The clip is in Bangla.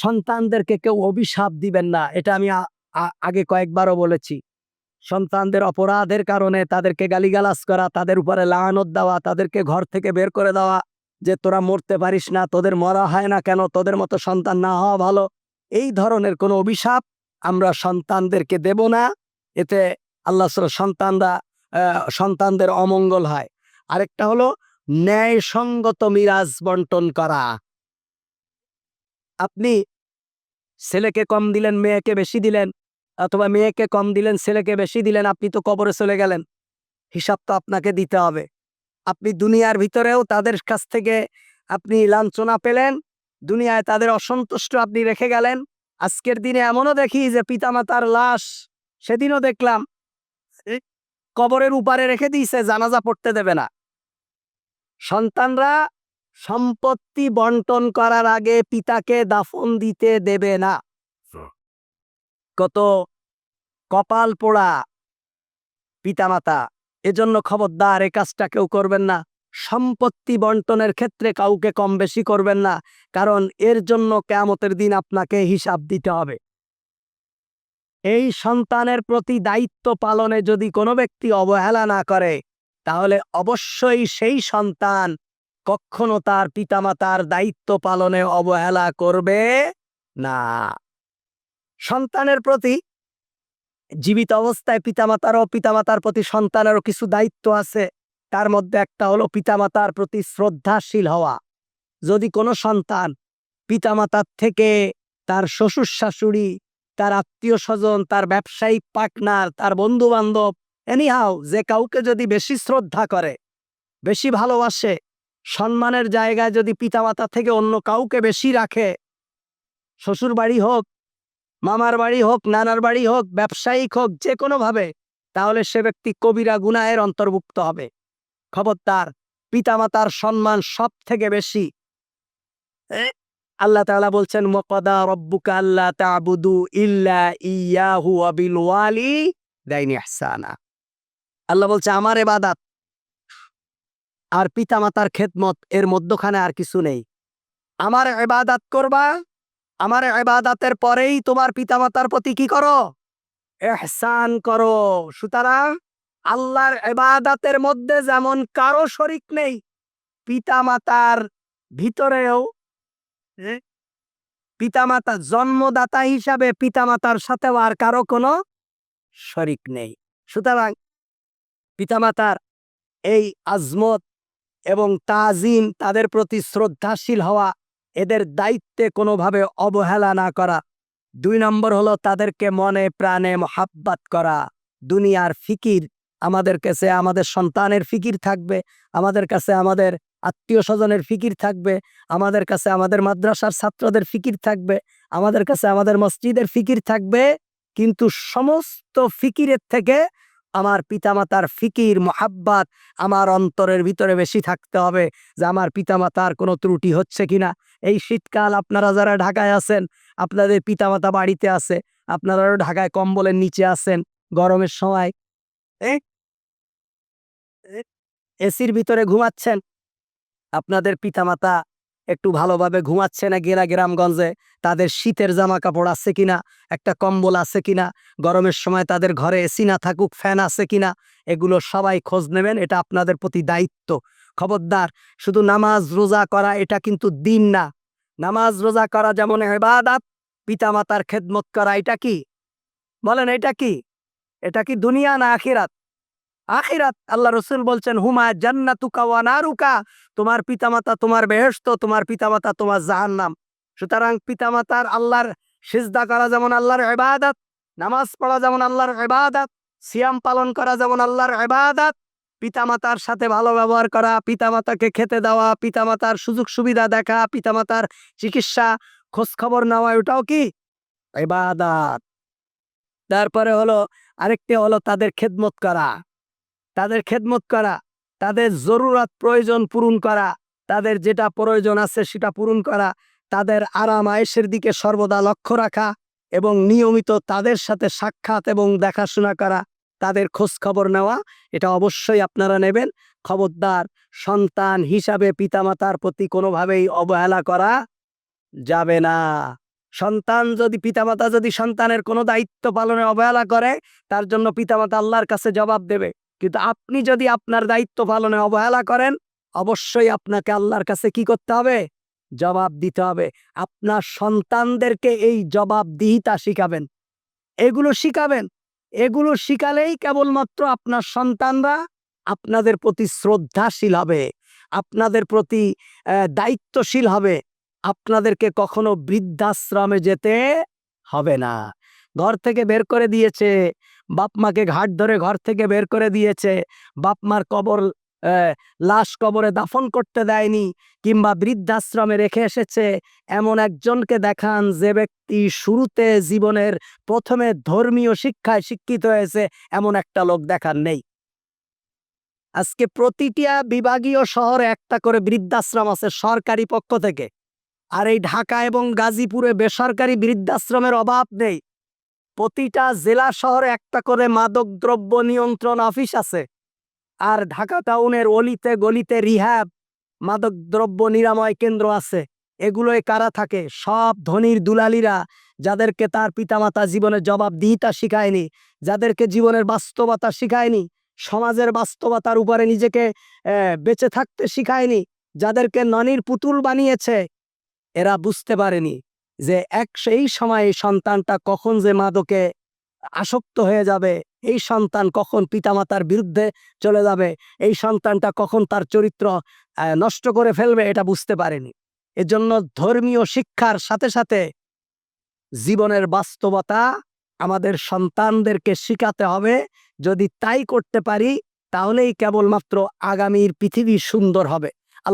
সন্তানদেরকে কেউ অভিশাপ দিবেন না, এটা আমি আগে কয়েকবারও বলেছি। সন্তানদের অপরাধের কারণে তাদেরকে গালিগালাজ করা, তাদের উপরে লাগানত দেওয়া, তাদেরকে ঘর থেকে বের করে দেওয়া, যে তোরা মরতে পারিস না, তোদের মরা হয় না কেন, তোদের মতো সন্তান না হওয়া ভালো, এই ধরনের কোনো অভিশাপ আমরা সন্তানদেরকে দেব না, এতে আল্লাহ সন্তানরা সন্তানদের অমঙ্গল হয়। আরেকটা হলো ন্যায়সঙ্গত মিরাজ বন্টন করা। আপনি ছেলেকে কম দিলেন, মেয়েকে বেশি দিলেন, অথবা মেয়েকে কম দিলেন, ছেলেকে বেশি দিলেন, আপনি তো কবরে চলে গেলেন। হিসাব তো আপনাকে দিতে হবে। আপনি দুনিয়ার ভিতরেও তাদের কাছ থেকে আপনি লাঞ্ছনা পেলেন, দুনিয়ায় তাদের অসন্তুষ্ট আপনি রেখে গেলেন। আজকের দিনে এমনও দেখি যে পিতামাতার লাশ সেদিনও দেখলাম কবরের উপারে রেখে দিয়েছে, জানাজা পড়তে দেবে না। সন্তানরা সম্পত্তি বন্টন করার আগে পিতাকে দাফন দিতে দেবে না। কত কপাল পোড়া পিতামাতা এজন্য খবরদার এ কাজটা কেউ করবেন না। সম্পত্তি বন্টনের ক্ষেত্রে কাউকে কম বেশি করবেন না কারণ এর জন্য কেয়ামতের দিন আপনাকে হিসাব দিতে হবে। এই সন্তানের প্রতি দায়িত্ব পালনে যদি কোনো ব্যক্তি অবহেলা না করে তাহলে অবশ্যই সেই সন্তান কখনো তার পিতামাতার দায়িত্ব পালনে অবহেলা করবে না। সন্তানের প্রতি জীবিত অবস্থায় পিতামাতারও পিতামাতার প্রতি সন্তানেরও কিছু দায়িত্ব আছে। তার মধ্যে একটা হলো পিতামাতার প্রতি শ্রদ্ধাশীল হওয়া। যদি কোনো সন্তান পিতামাতার থেকে তার শ্বশুর শাশুড়ি তার আত্মীয় স্বজন তার ব্যবসায়িক পার্টনার, তার বন্ধু বান্ধব এনিহাও যে কাউকে যদি বেশি শ্রদ্ধা করে, বেশি ভালোবাসে সম্মানের জায়গায় যদি পিতামাতা থেকে অন্য কাউকে বেশি রাখে, শ্বশুর বাড়ি হোক, মামার বাড়ি হোক, নানার বাড়ি হোক, ব্যবসায়িক হোক, যে কোনোভাবে, তাহলে সে ব্যক্তি কবিরা গুনাহের অন্তর্ভুক্ত হবে। খবরদার, পিতামাতার সম্মান সব থেকে বেশি আল্লাহ তালা বলছেন মকদা রব্বুকা আল্লাহ তাবুদু ইল্লা ইয়াহু আবিল ওয়ালি দাইনি ইহসানা। আল্লাহ বলছে, আমার এবাদাত আর পিতামাতার খেদমত এর মধ্যখানে আর কিছু নেই। আমার এবাদাত করবা? আমার এবাদাতের পরেই তোমার পিতামাতার প্রতি কি করো? এহসান করো। সুতরাং আল্লাহর এবাদাতের মধ্যে যেমন কারও শরিক নেই, পিতামাতার ভিতরেও পিতামাতা জন্মদাতা হিসাবে পিতামাতার সাথেও আর কারও কোনো শরিক নেই। সুতরাং পিতামাতার এই আজমত এবং তাজিম তাদের প্রতি শ্রদ্ধাশীল হওয়া, এদের দায়িত্বে কোনোভাবে অবহেলা না করা। দুই নম্বর হলো তাদেরকে মনে প্রাণে মহাব্বাত করা। দুনিয়ার ফিকির আমাদের কাছে আমাদের সন্তানের ফিকির থাকবে, আমাদের কাছে আমাদের আত্মীয় স্বজনের ফিকির থাকবে, আমাদের কাছে আমাদের মাদ্রাসার ছাত্রদের ফিকির থাকবে, আমাদের কাছে আমাদের মসজিদের ফিকির থাকবে। কিন্তু সমস্ত ফিকিরের থেকে আমার পিতামাতার ফিকির, মহাব্বাত আমার অন্তরের ভিতরে বেশি থাকতে হবে যে আমার পিতামাতার কোনো ত্রুটি হচ্ছে কিনা। এই শীতকাল আপনারা যারা ঢাকায় আছেন, আপনাদের পিতামাতা বাড়িতে আছে, আপনারাও ঢাকায় কম্বলের নিচে আছেন, গরমের সময়। এসির ভিতরে ঘুমাচ্ছেন? আপনাদের পিতামাতা একটু ভালোভাবে ঘুমাচ্ছে না গেরা গ্রামগঞ্জে? তাদের শীতের জামা কাপড় আছে কিনা? একটা কম্বল আছে কিনা? গরমের সময় তাদের ঘরে এসি না থাকুক, ফ্যান আছে কিনা? এগুলো সবাই খোঁজ নেবেন, এটা আপনাদের প্রতি দায়িত্ব। খবরদার, শুধু নামাজ রোজা করা, এটা কিন্তু দিন না। নামাজ রোজা করা যেমন এবাদাত পিতামাতার খেদমত করা, এটা কি? বলেন, এটা কি? এটা কি দুনিয়া না আখিরাত? আখিরাত আল্লাহ রসুল বলছেন, হুমা জান্নাতুকা নারুকা তোমার পিতামাতা তোমার বেহেশত, তোমার পিতামাতা তোমার জাহান্নাম। সুতরাং পিতামাতার আল্লাহর সিজদা করা যেমন আল্লাহর ইবাদত, নামাজ পড়া যেমন আল্লাহর ইবাদত, সিয়াম পালন করা যেমন আল্লাহর ইবাদত, পিতামাতার সাথে ভালো ব্যবহার করা, পিতামাতাকে খেতে দেওয়া, পিতামাতার সুযোগ সুবিধা দেখা, পিতামাতার চিকিৎসা খোঁজ খবর নেওয়া ওটাও কি? ইবাদত। তারপরে হলো, আরেকটি হলো তাদের খেদমত করা। তাদের খেদমত করা, তাদের জরুরাত প্রয়োজন পূরণ করা, তাদের যেটা প্রয়োজন আছে সেটা পূরণ করা, তাদের আরাম আয়েসের দিকে সর্বদা লক্ষ্য রাখা এবং নিয়মিত তাদের সাথে সাক্ষাৎ এবং দেখাশোনা করা, তাদের খোঁজ খবর নেওয়া, এটা অবশ্যই আপনারা নেবেন। খবরদার সন্তান হিসাবে পিতামাতার প্রতি কোনোভাবেই অবহেলা করা যাবে না। সন্তান যদি, পিতামাতা যদি সন্তানের কোনো দায়িত্ব পালনে অবহেলা করে, তার জন্য পিতামাতা আল্লাহর কাছে জবাব দেবে। কিন্তু আপনি যদি আপনার দায়িত্ব পালনে অবহেলা করেন, অবশ্যই আপনাকে আল্লাহর কাছে কি করতে হবে? জবাব দিতে হবে। আপনার সন্তানদেরকে এই জবাবদিহিতা শিখাবেন। এগুলো শিখাবেন। এগুলো শিখালেই কেবলমাত্র আপনার সন্তানরা আপনাদের প্রতি শ্রদ্ধাশীল হবে, আপনাদের প্রতি দায়িত্বশীল হবে, আপনাদেরকে কখনো বৃদ্ধাশ্রমে যেতে হবে না। ঘর থেকে বের করে দিয়েছে বাপ মাকে ঘাট ধরে ঘর থেকে বের করে দিয়েছে। বাপ মার কবর লাশ কবরে দাফন করতে দেয়নি কিংবা বৃদ্ধাশ্রমে রেখে এসেছে। এমন একজনকে দেখান যে ব্যক্তি শুরুতে জীবনের প্রথমে ধর্মীয় শিক্ষায় শিক্ষিত হয়েছে, এমন একটা লোক দেখার নেই। আজকে প্রতিটা বিভাগীয় শহরে একটা করে বৃদ্ধাশ্রম আছে সরকারি পক্ষ থেকে। আর এই ঢাকা এবং গাজীপুরে বেসরকারি বৃদ্ধাশ্রমের অভাব নেই। প্রতিটা জেলা শহরে একটা করে মাদক দ্রব্য নিয়ন্ত্রণ অফিস আছে। আর ঢাকা টাউনের অলিতে গলিতে রিহ্যাব, মাদক দ্রব্য নিরাময় কেন্দ্র আছে। এগুলোয় কারা থাকে? সব ধনির দুলালিরা, যাদেরকে তার পিতামাতা জীবনের জবাবদিহিতা শিখায়নি, যাদেরকে জীবনের বাস্তবতা শিখায়নি, সমাজের বাস্তবতার উপরে নিজেকে বেঁচে থাকতে শিখায়নি, যাদেরকে ননির পুতুল বানিয়েছে, এরা বুঝতে পারেনি। যে এক সেই সময় সন্তানটা কখন যে মাদকে আসক্ত হয়ে যাবে, এই সন্তান কখন পিতামাতার বিরুদ্ধে চলে যাবে, এই সন্তানটা কখন তার চরিত্র নষ্ট করে ফেলবে এটা বুঝতে পারেনি। এজন্য ধর্মীয় শিক্ষার সাথে সাথে জীবনের বাস্তবতা আমাদের সন্তানদেরকে শিখাতে হবে। যদি তাই করতে পারি, তাহলেই কেবলমাত্র আগামীর পৃথিবী সুন্দর হবে।